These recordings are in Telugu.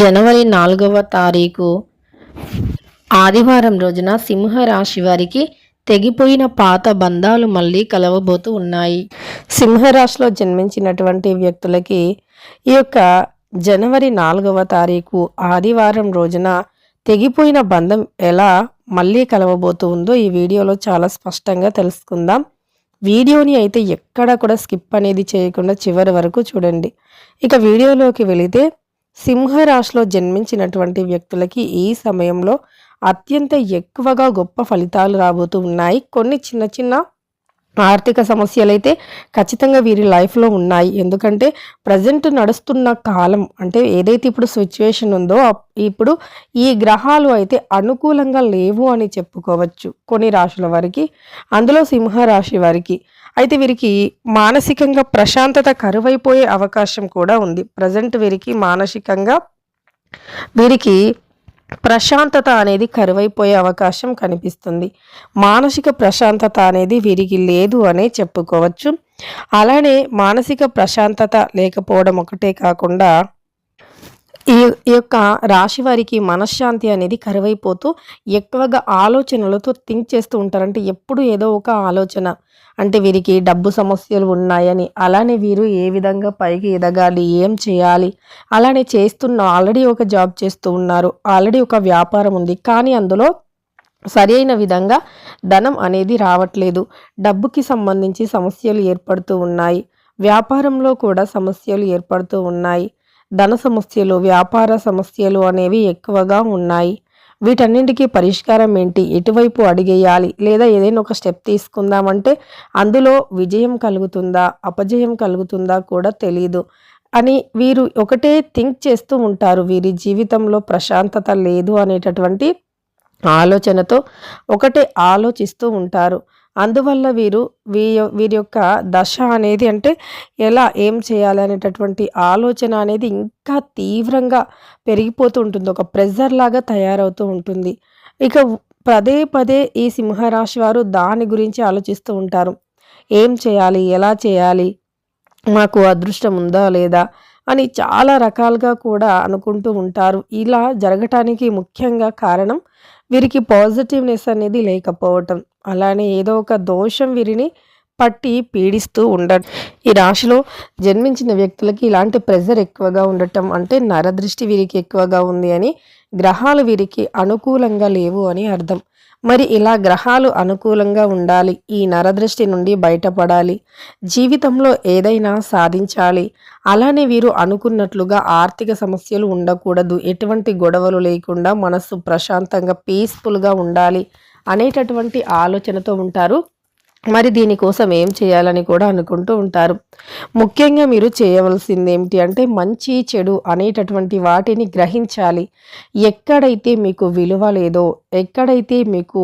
జనవరి నాలుగవ తారీఖు ఆదివారం రోజున సింహరాశి వారికి తెగిపోయిన పాత బంధాలు మళ్ళీ కలవబోతూ ఉన్నాయి. సింహరాశిలో జన్మించినటువంటి వ్యక్తులకి ఈ యొక్క జనవరి నాలుగవ తారీఖు ఆదివారం రోజున తెగిపోయిన బంధం ఎలా మళ్ళీ కలవబోతూ ఉందో ఈ వీడియోలో చాలా స్పష్టంగా తెలుసుకుందాం. వీడియోని అయితే ఎక్కడ కూడా స్కిప్ అనేది చేయకుండా చివరి వరకు చూడండి. ఇక వీడియోలోకి వెళితే సింహరాశిలో జన్మించినటువంటి వ్యక్తులకి ఈ సమయంలో అత్యంత ఎక్కువగా గొప్ప ఫలితాలు రాబోతూ ఉన్నాయి. కొన్ని చిన్న చిన్న ఆర్థిక సమస్యలు అయితే ఖచ్చితంగా వీరి లైఫ్లో ఉన్నాయి. ఎందుకంటే ప్రజెంట్ నడుస్తున్న కాలం అంటే ఏదైతే ఇప్పుడు సిచ్యువేషన్ ఉందో ఇప్పుడు ఈ గ్రహాలు అయితే అనుకూలంగా లేవు అని చెప్పుకోవచ్చు కొన్ని రాశుల వారికి అందులో సింహరాశి వారికి. అయితే వీరికి మానసికంగా ప్రశాంతత కరువైపోయే అవకాశం కూడా ఉంది. ప్రజెంట్ వీరికి మానసికంగా వీరికి ప్రశాంతత అనేది కరువైపోయే అవకాశం కనిపిస్తుంది. మానసిక ప్రశాంతత అనేది వీరికి లేదు అనే చెప్పుకోవచ్చు. అలానే మానసిక ప్రశాంతత లేకపోవడం ఒకటే కాకుండా ఈ ఈ యొక్క రాశి వారికి మనశ్శాంతి అనేది కరువైపోతూ ఎక్కువగా ఆలోచనలతో థింక్ చేస్తూ ఉంటారంటే ఎప్పుడు ఏదో ఒక ఆలోచన. అంటే వీరికి డబ్బు సమస్యలు ఉన్నాయని అలానే వీరు ఏ విధంగా పైకి ఎదగాలి ఏం చేయాలి అలానే చేస్తున్న ఆల్రెడీ ఒక జాబ్ చేస్తూ ఉన్నారు ఆల్రెడీ ఒక వ్యాపారం ఉంది కానీ అందులో సరైన విధంగా ధనం అనేది రావట్లేదు. డబ్బుకి సంబంధించి సమస్యలు ఏర్పడుతూ ఉన్నాయి. వ్యాపారంలో కూడా సమస్యలు ఏర్పడుతూ ఉన్నాయి. ధన సమస్యలు వ్యాపార సమస్యలు అనేవి ఎక్కువగా ఉన్నాయి. వీటన్నింటికీ పరిష్కారం ఏంటి? ఎటువైపు అడిగేయాలి? లేదా ఏదైనా ఒక స్టెప్ తీసుకుందామంటే అందులో విజయం కలుగుతుందా? అపజయం కలుగుతుందా కూడా తెలియదు అని వీరు ఒకటే థింక్ చేస్తూ ఉంటారు. వీరి జీవితంలో ప్రశాంతత లేదు అనేటటువంటి ఆలోచనతో ఒకటే ఆలోచిస్తూ ఉంటారు. అందువల్ల వీరు వీ వీరి యొక్క దశ అనేది అంటే ఎలా ఏం చేయాలి అనేటటువంటి ఆలోచన అనేది ఇంకా తీవ్రంగా పెరిగిపోతూ ఉంటుంది. ఒక ప్రెజర్ లాగా తయారవుతూ ఉంటుంది. ఇక పదే పదే ఈ సింహరాశి వారు దాని గురించి ఆలోచిస్తూ ఉంటారు. ఏం చేయాలి ఎలా చేయాలి మాకు అదృష్టం ఉందా లేదా అని చాలా రకాలుగా కూడా అనుకుంటూ ఉంటారు. ఇలా జరగటానికి ముఖ్యంగా కారణం వీరికి పాజిటివ్నెస్ అనేది లేకపోవటం. అలానే ఏదో ఒక దోషం వీరిని పట్టి పీడిస్తూ ఉండడం ఈ రాశిలో జన్మించిన వ్యక్తులకి ఇలాంటి ప్రెజర్ ఎక్కువగా ఉండటం అంటే నరదృష్టి వీరికి ఎక్కువగా ఉంది అని గ్రహాలు వీరికి అనుకూలంగా లేవు అని అర్థం. మరి ఇలా గ్రహాలు అనుకూలంగా ఉండాలి ఈ నరదృష్టి నుండి బయటపడాలి జీవితంలో ఏదైనా సాధించాలి. అలానే వీరు అనుకున్నట్లుగా ఆర్థిక సమస్యలు ఉండకూడదు ఎటువంటి గొడవలు లేకుండా మనస్సు ప్రశాంతంగా పీస్ఫుల్గా ఉండాలి అనేటటువంటి ఆలోచనతో ఉంటారు మరి దీనికోసం ఏం చేయాలని కూడా అనుకుంటూ ఉంటారు. ముఖ్యంగా మీరు చేయవలసింది ఏమిటి అంటే మంచి చెడు అనేటటువంటి వాటిని గ్రహించాలి. ఎక్కడైతే మీకు విలువ లేదో ఎక్కడైతే మీకు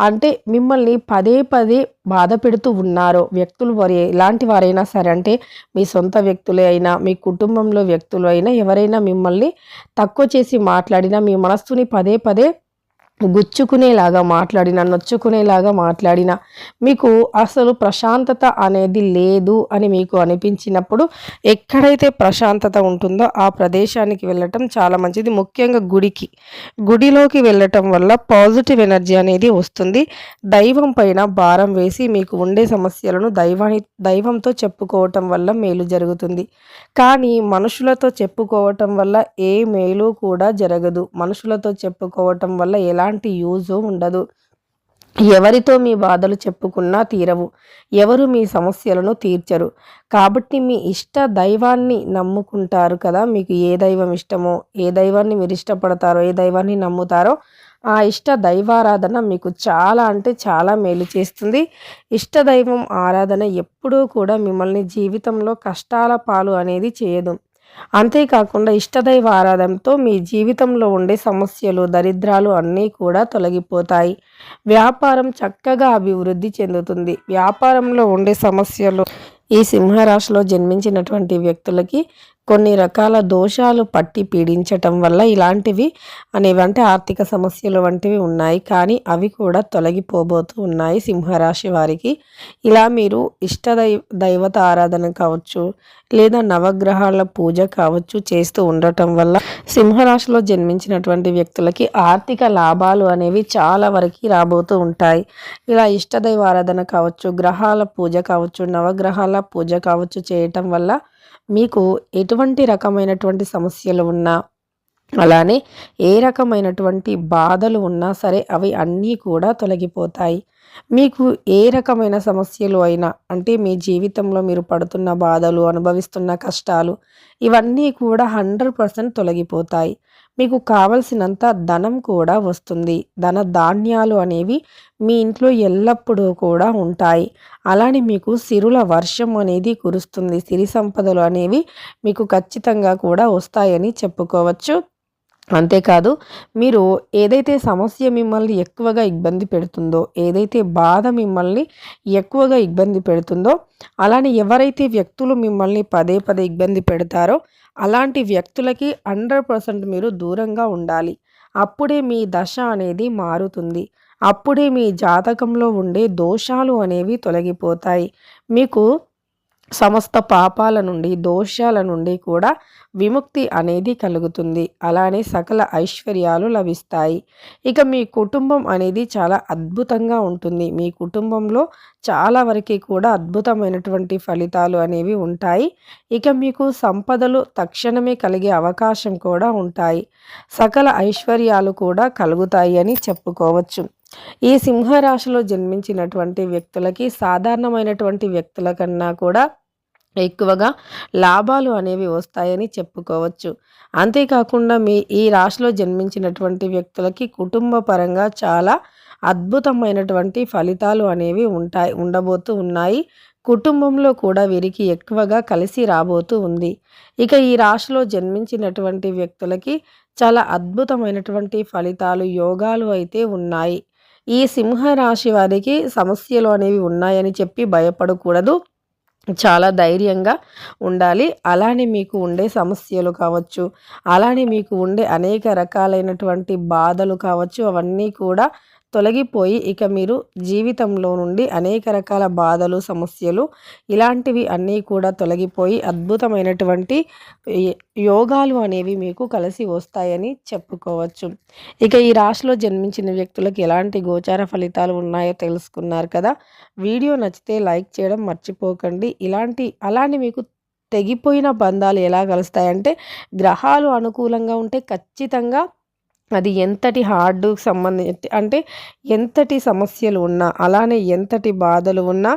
అంటే మిమ్మల్ని పదే పదే బాధ పెడుతూ ఉన్నారో వ్యక్తులు వారి ఎలాంటి వారైనా సరే అంటే మీ సొంత వ్యక్తులే అయినా మీ కుటుంబంలో వ్యక్తులు అయినా ఎవరైనా మిమ్మల్ని తక్కువ చేసి మాట్లాడినా మీ మనస్సుని పదే పదే గుచ్చుకునేలాగా మాట్లాడిన నొచ్చుకునేలాగా మాట్లాడిన మీకు అసలు ప్రశాంతత అనేది లేదు అని మీకు అనిపించినప్పుడు ఎక్కడైతే ప్రశాంతత ఉంటుందో ఆ ప్రదేశానికి వెళ్ళటం చాలా మంచిది. ముఖ్యంగా గుడికి. గుడిలోకి వెళ్ళటం వల్ల పాజిటివ్ ఎనర్జీ అనేది వస్తుంది. దైవం పైన భారం వేసి మీకు ఉండే సమస్యలను దైవాని దైవంతో చెప్పుకోవటం వల్ల మేలు జరుగుతుంది. కానీ మనుషులతో చెప్పుకోవటం వల్ల ఏ మేలు కూడా జరగదు. మనుషులతో చెప్పుకోవటం వల్ల ఎలా ఎలాంటి యూజు ఉండదు. ఎవరితో మీ బాధలు చెప్పుకున్నా తీరవు. ఎవరు మీ సమస్యలను తీర్చరు. కాబట్టి మీ ఇష్ట దైవాన్ని నమ్ముకుంటారు కదా. మీకు ఏ దైవం ఇష్టమో ఏ దైవాన్ని మీరు ఇష్టపడతారో ఏ దైవాన్ని నమ్ముతారో ఆ ఇష్ట దైవారాధన మీకు చాలా అంటే చాలా మేలు చేస్తుంది. ఇష్ట దైవం ఆరాధన ఎప్పుడూ కూడా మిమ్మల్ని జీవితంలో కష్టాల పాలు అనేది చేయదు. అంతేకాకుండా ఇష్టదైవ ఆరాధనతో మీ జీవితంలో ఉండే సమస్యలు దరిద్రాలు అన్నీ కూడా తొలగిపోతాయి. వ్యాపారం చక్కగా అభివృద్ధి చెందుతుంది. వ్యాపారంలో ఉండే సమస్యలు ఈ సింహరాశిలో జన్మించినటువంటి వ్యక్తులకి కొన్ని రకాల దోషాలు పట్టి పీడించటం వల్ల ఇలాంటివి అనేవి అంటే ఆర్థిక సమస్యలు వంటివి ఉన్నాయి. కానీ అవి కూడా తొలగిపోబోతూ ఉన్నాయి సింహరాశి వారికి. ఇలా మీరు ఇష్టదై దైవత ఆరాధన కావచ్చు లేదా నవగ్రహాల పూజ కావచ్చు చేస్తూ ఉండటం వల్ల సింహరాశిలో జన్మించినటువంటి వ్యక్తులకి ఆర్థిక లాభాలు అనేవి చాలా వరకు రాబోతూ ఉంటాయి. ఇలా ఇష్టదైవ ఆరాధన కావచ్చు గ్రహాల పూజ కావచ్చు నవగ్రహాల పూజ కావచ్చు చేయటం వల్ల మీకు ఎటు ఎటువంటి రకమైనటువంటి సమస్యలు ఉన్నా అలానే ఏ రకమైనటువంటి బాధలు ఉన్నా సరే అవి అన్నీ కూడా తొలగిపోతాయి. మీకు ఏ రకమైన సమస్యలు అయినా అంటే మీ జీవితంలో మీరు పడుతున్న బాధలు అనుభవిస్తున్న కష్టాలు ఇవన్నీ కూడా హండ్రెడ్ పర్సెంట్ తొలగిపోతాయి. మీకు కావలసినంత ధనం కూడా వస్తుంది. ధన ధాన్యాలు అనేవి మీ ఇంట్లో ఎల్లప్పుడూ కూడా ఉంటాయి. అలానే మీకు సిరుల వర్షం అనేది కురుస్తుంది. సిరి సంపదలు అనేవి మీకు ఖచ్చితంగా కూడా వస్తాయని చెప్పుకోవచ్చు. అంతేకాదు మీరు ఏదైతే సమస్య మిమ్మల్ని ఎక్కువగా ఇబ్బంది పెడుతుందో ఏదైతే బాధ మిమ్మల్ని ఎక్కువగా ఇబ్బంది పెడుతుందో అలానే ఎవరైతే వ్యక్తులు మిమ్మల్ని పదే పదే ఇబ్బంది పెడతారో అలాంటి వ్యక్తులకి హండ్రెడ్ పర్సెంట్ మీరు దూరంగా ఉండాలి. అప్పుడే మీ దశ అనేది మారుతుంది. అప్పుడే మీ జాతకంలో ఉండే దోషాలు అనేవి తొలగిపోతాయి. మీకు సమస్త పాపాల నుండి దోషాల నుండి కూడా విముక్తి అనేది కలుగుతుంది. అలానే సకల ఐశ్వర్యాలు లభిస్తాయి. ఇక మీ కుటుంబం అనేది చాలా అద్భుతంగా ఉంటుంది. మీ కుటుంబంలో చాలా వరకు కూడా అద్భుతమైనటువంటి ఫలితాలు అనేవి ఉంటాయి. ఇక మీకు సంపదలు తక్షణమే కలిగే అవకాశం కూడా ఉంటాయి. సకల ఐశ్వర్యాలు కూడా కలుగుతాయి అని చెప్పుకోవచ్చు. ఈ సింహరాశిలో జన్మించినటువంటి వ్యక్తులకి సాధారణమైనటువంటి వ్యక్తుల కన్నా కూడా ఎక్కువగా లాభాలు అనేవి వస్తాయని చెప్పుకోవచ్చు. అంతేకాకుండా మీ ఈ రాశిలో జన్మించినటువంటి వ్యక్తులకి కుటుంబ పరంగా చాలా అద్భుతమైనటువంటి ఫలితాలు అనేవి ఉంటాయి ఉండబోతూ ఉన్నాయి. కుటుంబంలో కూడా వీరికి ఎక్కువగా కలిసి రాబోతూ ఉంది. ఇక ఈ రాశిలో జన్మించినటువంటి వ్యక్తులకి చాలా అద్భుతమైనటువంటి ఫలితాలు యోగాలు అయితే ఉన్నాయి. ఈ సింహరాశి వారికి సమస్యలు అనేవి ఉన్నాయని చెప్పి భయపడకూడదు. చాలా ధైర్యంగా ఉండాలి. అలానే మీకు ఉండే సమస్యలు కావచ్చు అలానే మీకు ఉండే అనేక రకాలైనటువంటి బాధలు కావచ్చు అవన్నీ కూడా తొలగిపోయి ఇక మీరు జీవితంలో నుండి అనేక రకాల బాధలు సమస్యలు ఇలాంటివి అన్నీ కూడా తొలగిపోయి అద్భుతమైనటువంటి యోగాలు అనేవి మీకు కలిసి వస్తాయని చెప్పుకోవచ్చు. ఇక ఈ రాశిలో జన్మించిన వ్యక్తులకు ఎలాంటి గోచార ఫలితాలు ఉన్నాయో తెలుసుకున్నారు కదా? వీడియో నచ్చితే లైక్ చేయడం మర్చిపోకండి. ఇలాంటి అలానే మీకు తెగిపోయిన బంధాలు ఎలా కలుస్తాయంటే గ్రహాలు అనుకూలంగా ఉంటే ఖచ్చితంగా అది ఎంతటి హార్డ్ సంబంధించి అంటే ఎంతటి సమస్యలు ఉన్నా అలానే ఎంతటి బాధలు ఉన్నా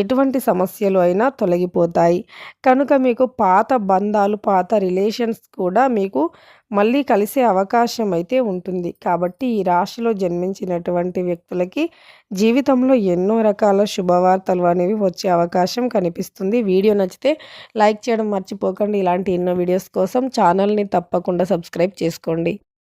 ఎటువంటి సమస్యలు అయినా తొలగిపోతాయి. కనుక మీకు పాత బంధాలు పాత రిలేషన్స్ కూడా మీకు మళ్ళీ కలిసే అవకాశం అయితే ఉంటుంది. కాబట్టి ఈ రాశిలో జన్మించినటువంటి వ్యక్తులకి జీవితంలో ఎన్నో రకాల శుభవార్తలు అనేవి వచ్చే అవకాశం కనిపిస్తుంది. వీడియో నచ్చితే లైక్ చేయడం మర్చిపోకండి. ఇలాంటి ఎన్నో వీడియోస్ కోసం ఛానల్ని తప్పకుండా సబ్స్క్రైబ్ చేసుకోండి.